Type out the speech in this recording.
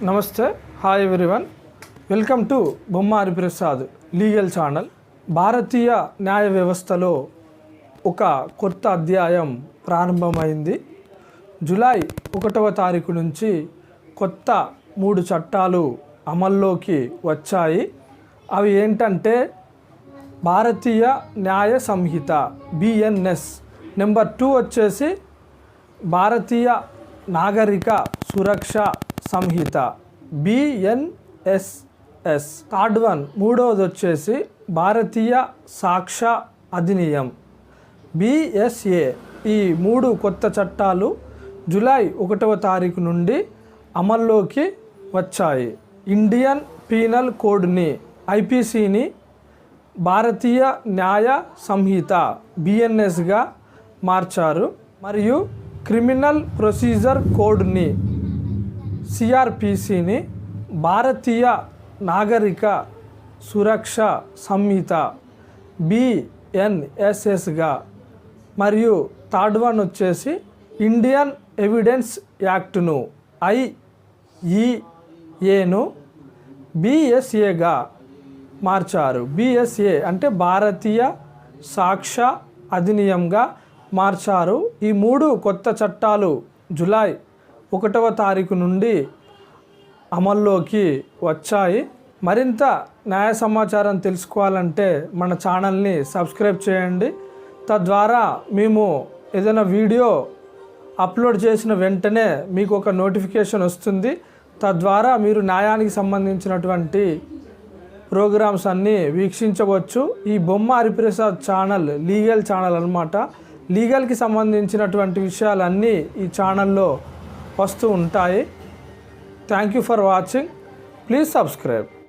నమస్తే. Hi everyone welcome to Bommari Prasad legal channel భారతీయ న్యాయ వ్యవస్థలో ఒక కొత్త అధ్యాయం ప్రారంభమైంది. జూలై ఒకటవ తారీఖు నుంచి కొత్త మూడు చట్టాలు అమల్లోకి వచ్చాయి. అవి ఏంటంటే భారతీయ న్యాయ సంహిత బిఎన్ఎస్ నెంబర్ టూ వచ్చేసి Bharatiya Nagarik Suraksha Sanhita. BNSS third one. మూడవది వచ్చేసి భారతీయ సాక్ష్య అధినియం బిఎస్ఏ ఈ మూడు కొత్త చట్టాలు జూలై ఒకటవ తారీఖు నుండి అమల్లోకి వచ్చాయి. ఇండియన్ పీనల్ కోడ్ని ఐపీసీని భారతీయ న్యాయ సంహిత బిఎన్ఎస్గా మార్చారు. మరియు క్రిమినల్ ప్రొసీజర్ కోడ్ని సిఆర్పిసిని భారతీయ నాగరిక సురక్ష సంహిత బిఎన్ఎస్ఎస్గా మరియు థర్డ్ వన్ వచ్చేసి ఇండియన్ ఎవిడెన్స్ యాక్ట్ను ఐఈఏను బిఎస్ఏగా మార్చారు. బిఎస్ఏ అంటే భారతీయ సాక్ష్య అధినియంగా మార్చారు. ఈ మూడు కొత్త చట్టాలు జులై ఒకటవ తారీఖు నుండి అమల్లోకి వచ్చాయి. మరింత న్యాయ సమాచారం తెలుసుకోవాలంటే మన ఛానల్ని సబ్స్క్రైబ్ చేయండి. తద్వారా మేము ఏదైనా వీడియో అప్లోడ్ చేసిన వెంటనే మీకు ఒక నోటిఫికేషన్ వస్తుంది. తద్వారా మీరు న్యాయానికి సంబంధించినటువంటి ప్రోగ్రామ్స్ అన్నీ వీక్షించవచ్చు. ఈ బొమ్మ హరిప్రసాద్ ఛానల్ లీగల్ ఛానల్ అనమాట లీగల్కి సంబంధించినటువంటి విషయాలన్నీ ఈ ఛానల్లో వస్తూ ఉంటాయి thank you for watching please subscribe